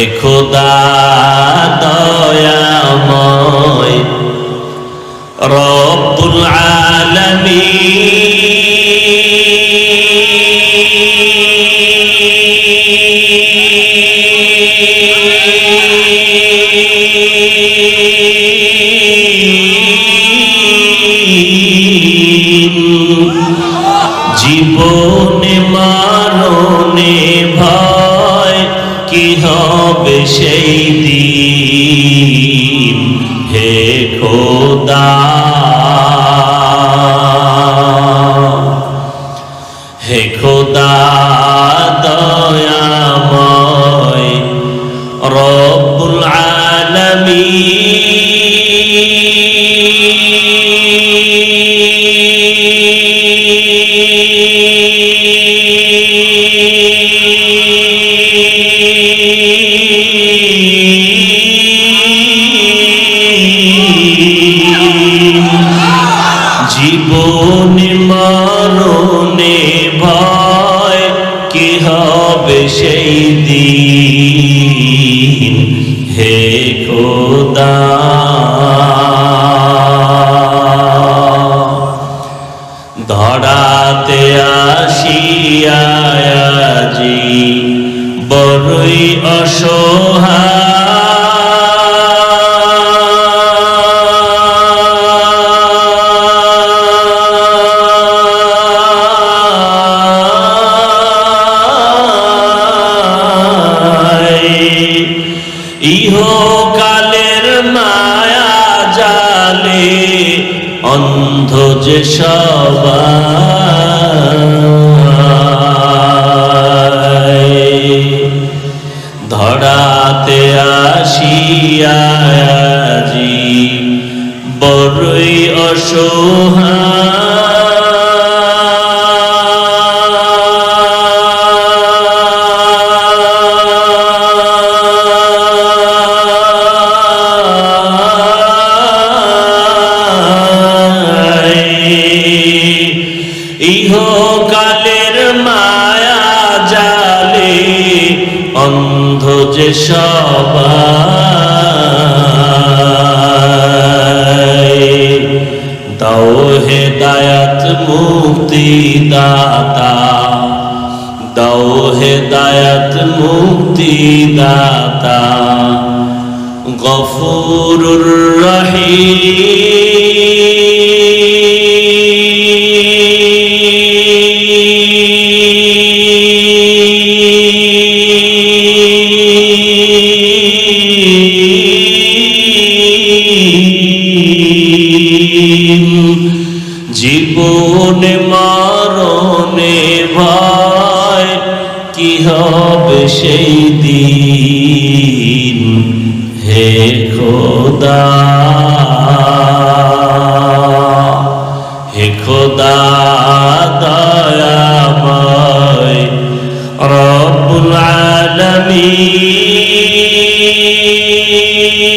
হে খোদা দয়াময় রব্বুল জীবনে মারণে ভয় কি হবে সেই দিন? হে খোদা। হে খোদা। জীবনে মরণে ভয় কি হবে সেই দিন? হে খোদা। ধরাতে আসিয়াজি বড়ই অসহায়। ইহকালের মায়া জালে অন্ধ যে ধরাতে আসিয়াজি বড়ই অসহায়। ইহকালের মায়া জালে, অন্ধ যে সবাই। দাও হে দায়াত মুক্তি দাতা দাও হে দায়াত মুক্তি দাতা গফুরুর রহিম। জীবনে মারণে ভয় কি হবে সেই দিন? হে খোদা। হে খোদা দয়াময়। রব্বুল আলামিন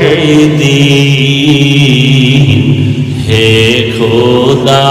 হবে সেই দিন হে খোদা।